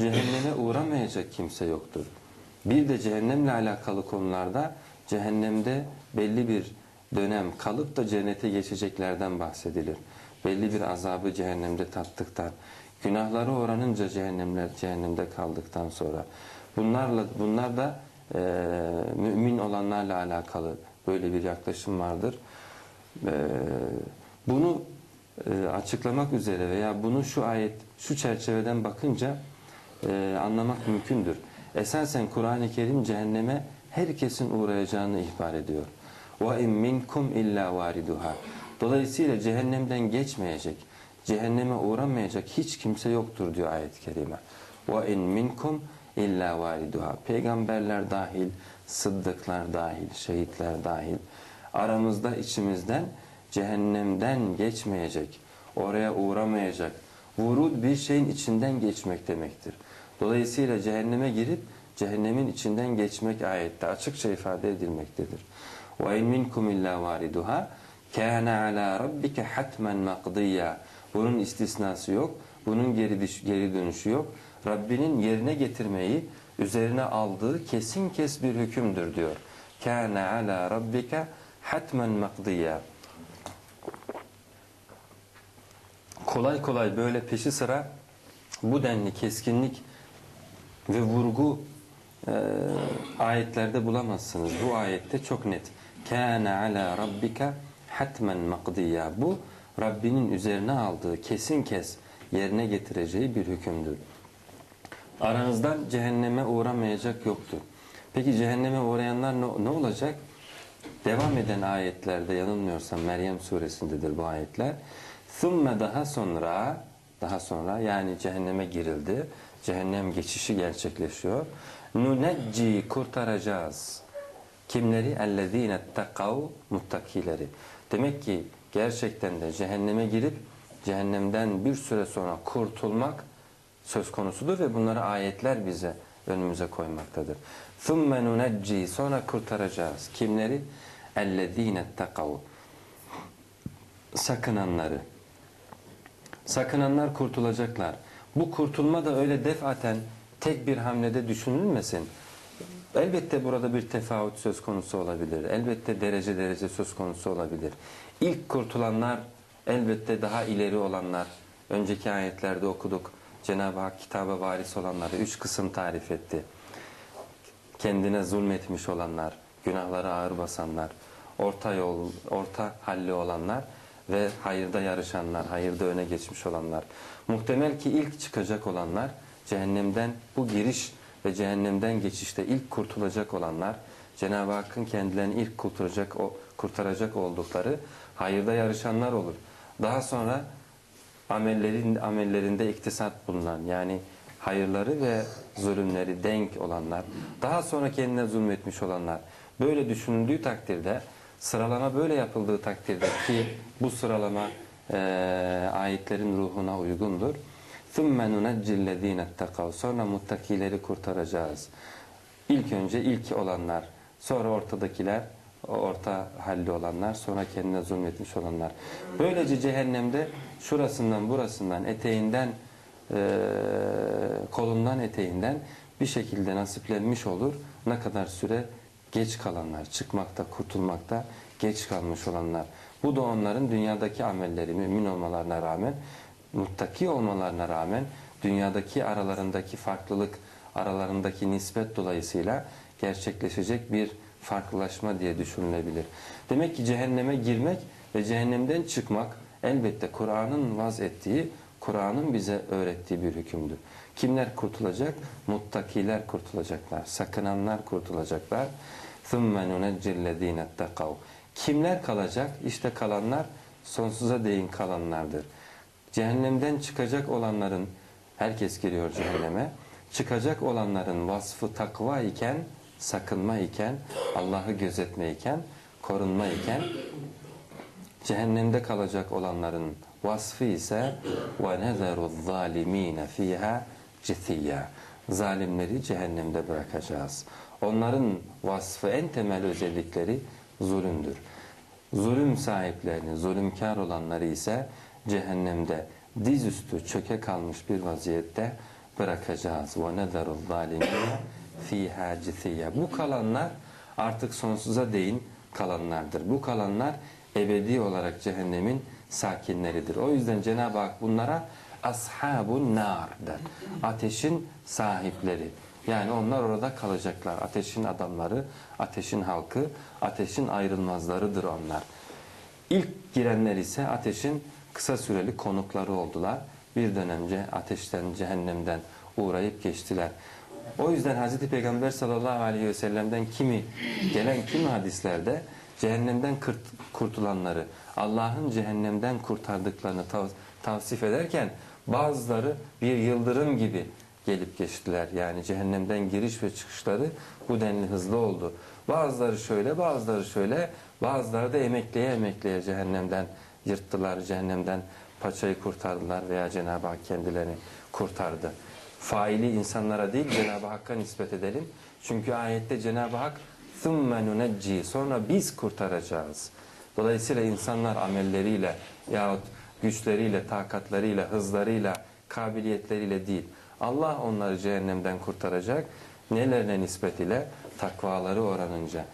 cehenneme uğramayacak kimse yoktur. Bir de cehennemle alakalı konularda cehennemde belli bir dönem kalıp da cennete geçeceklerden bahsedilir. Belli bir azabı cehennemde tattıktan, günahları oranınca cehennemler cehennemde kaldıktan sonra bunlarla bunlar da e, mümin olanlarla alakalı böyle bir yaklaşım vardır. E, bunu e, açıklamak üzere veya bunu şu ayet şu çerçeveden bakınca e, anlamak mümkündür. Esasen Kur'an-ı Kerim cehenneme herkesin uğrayacağını ihbar ediyor. İn minkum illa variduha. Dolayısıyla cehennemden geçmeyecek, cehenneme uğramayacak hiç kimse yoktur diyor ayet-i kerime. İn minkum illa variduha. Peygamberler dahil, sıddıklar dahil, şehitler dahil aramızda içimizden cehennemden geçmeyecek, oraya uğramayacak. Vurud bir şeyin içinden geçmek demektir. Dolayısıyla cehenneme girip cehennemin içinden geçmek ayette açıkça ifade edilmektedir. وَاِنْ مِنْكُمْ اِلَّا وَارِدُهَا كَانَ عَلَى رَبِّكَ حَتْمًا مَقْضِيًّا Bunun istisnası yok, bunun geri, geri dönüşü yok. Rabbinin yerine getirmeyi üzerine aldığı kesin kes bir hükümdür diyor. كَانَ عَلَى رَبِّكَ حَتْمًا مَقْضِيًّا Kolay kolay böyle peşi sıra bu denli keskinlik ve vurgu e, ayetlerde bulamazsınız. Bu ayette çok net. Kana ala rabbika hatmen makdiya. Bu Rabbinin üzerine aldığı kesin kes yerine getireceği bir hükümdür. Aranızdan cehenneme uğramayacak yoktur. Peki cehenneme uğrayanlar ne, ne olacak? Devam eden ayetlerde yanılmıyorsam Meryem suresindedir bu ayetler. Thumme daha sonra daha sonra yani cehenneme girildi. Cehennem geçişi gerçekleşiyor. Nunecci kurtaracağız. Kimleri? اَلَّذ۪ينَ اتَّقَوْا muttakileri. Demek ki gerçekten de cehenneme girip cehennemden bir süre sonra kurtulmak söz konusudur ve bunları ayetler bize önümüze koymaktadır. ثُمَّ نُنَجِّي Sonra kurtaracağız. Kimleri? اَلَّذ۪ينَ اتَّقَوْا Sakınanları. Sakınanlar kurtulacaklar. Bu kurtulma da öyle defaten tek bir hamlede düşünülmesin. Elbette burada bir tefavüt söz konusu olabilir. Elbette derece derece söz konusu olabilir. İlk kurtulanlar elbette daha ileri olanlar. Önceki ayetlerde okuduk. Cenab-ı Hak kitaba varis olanları üç kısım tarif etti. Kendine zulmetmiş olanlar, günahları ağır basanlar, orta yol, orta halli olanlar ve hayırda yarışanlar, hayırda öne geçmiş olanlar. Muhtemel ki ilk çıkacak olanlar, cehennemden bu giriş ve cehennemden geçişte ilk kurtulacak olanlar, Cenab-ı Hakk'ın kendilerini ilk kurtaracak, o, kurtaracak oldukları hayırda yarışanlar olur. Daha sonra amellerin amellerinde iktisat bulunan yani hayırları ve zulümleri denk olanlar, daha sonra kendine zulmetmiş olanlar. Böyle düşünüldüğü takdirde Sıralama böyle yapıldığı takdirde ki bu sıralama e, ayetlerin ruhuna uygundur. ثُمَّ نُنَجِّ الَّذ۪ينَ اتَّقَوْا Sonra muttakileri kurtaracağız. İlk önce ilk olanlar, sonra ortadakiler, orta halli olanlar, sonra kendine zulmetmiş olanlar. Böylece cehennemde şurasından burasından, eteğinden, e, kolundan eteğinden bir şekilde nasiplenmiş olur. Ne kadar süre geç kalanlar, çıkmakta, kurtulmakta geç kalmış olanlar. Bu da onların dünyadaki amelleri mümin olmalarına rağmen, muttaki olmalarına rağmen dünyadaki aralarındaki farklılık, aralarındaki nispet dolayısıyla gerçekleşecek bir farklılaşma diye düşünülebilir. Demek ki cehenneme girmek ve cehennemden çıkmak elbette Kur'an'ın vaz ettiği, Kur'an'ın bize öğrettiği bir hükümdür. Kimler kurtulacak? Muttakiler kurtulacaklar, sakınanlar kurtulacaklar. ثُمَّ نُنَجِّ الَّذ۪ينَ اتَّقَوْا Kimler kalacak? İşte kalanlar sonsuza değin kalanlardır. Cehennemden çıkacak olanların, herkes giriyor cehenneme, çıkacak olanların vasfı takva iken, sakınma iken, Allah'ı gözetme iken, korunma iken, cehennemde kalacak olanların vasfı ise وَنَذَرُ الظَّالِم۪ينَ ف۪يهَا جِثِيًّا Zalimleri cehennemde bırakacağız. Onların vasfı en temel özellikleri zulümdür. Zulüm sahiplerini, zulümkar olanları ise cehennemde dizüstü çöke kalmış bir vaziyette bırakacağız. وَنَذَرُ الظَّالِمِينَ ف۪يهَا جِثِيَّ Bu kalanlar artık sonsuza değin kalanlardır. Bu kalanlar ebedi olarak cehennemin sakinleridir. O yüzden Cenab-ı Hak bunlara ashabun nar der. Ateşin sahipleri. Yani onlar orada kalacaklar. Ateşin adamları, ateşin halkı, ateşin ayrılmazlarıdır onlar. İlk girenler ise ateşin kısa süreli konukları oldular. Bir dönemce ateşten, cehennemden uğrayıp geçtiler. O yüzden Hz. Peygamber sallallahu aleyhi ve sellem'den kimi, gelen kimi hadislerde cehennemden kurtulanları, Allah'ın cehennemden kurtardıklarını tav- tavsif ederken bazıları bir yıldırım gibi gelip geçtiler. Yani cehennemden giriş ve çıkışları bu denli hızlı oldu. Bazıları şöyle, bazıları şöyle, bazıları da emekleye emekleye cehennemden yırttılar, cehennemden paçayı kurtardılar veya Cenab-ı Hak kendilerini kurtardı. Faili insanlara değil Cenab-ı Hakk'a nispet edelim. Çünkü ayette Cenab-ı Hak ثُمَّ نُنَجِّي Sonra biz kurtaracağız. Dolayısıyla insanlar amelleriyle yahut güçleriyle, takatlarıyla, hızlarıyla, kabiliyetleriyle değil. Allah onları cehennemden kurtaracak. Nelerine nispet ile? Takvaları oranınca.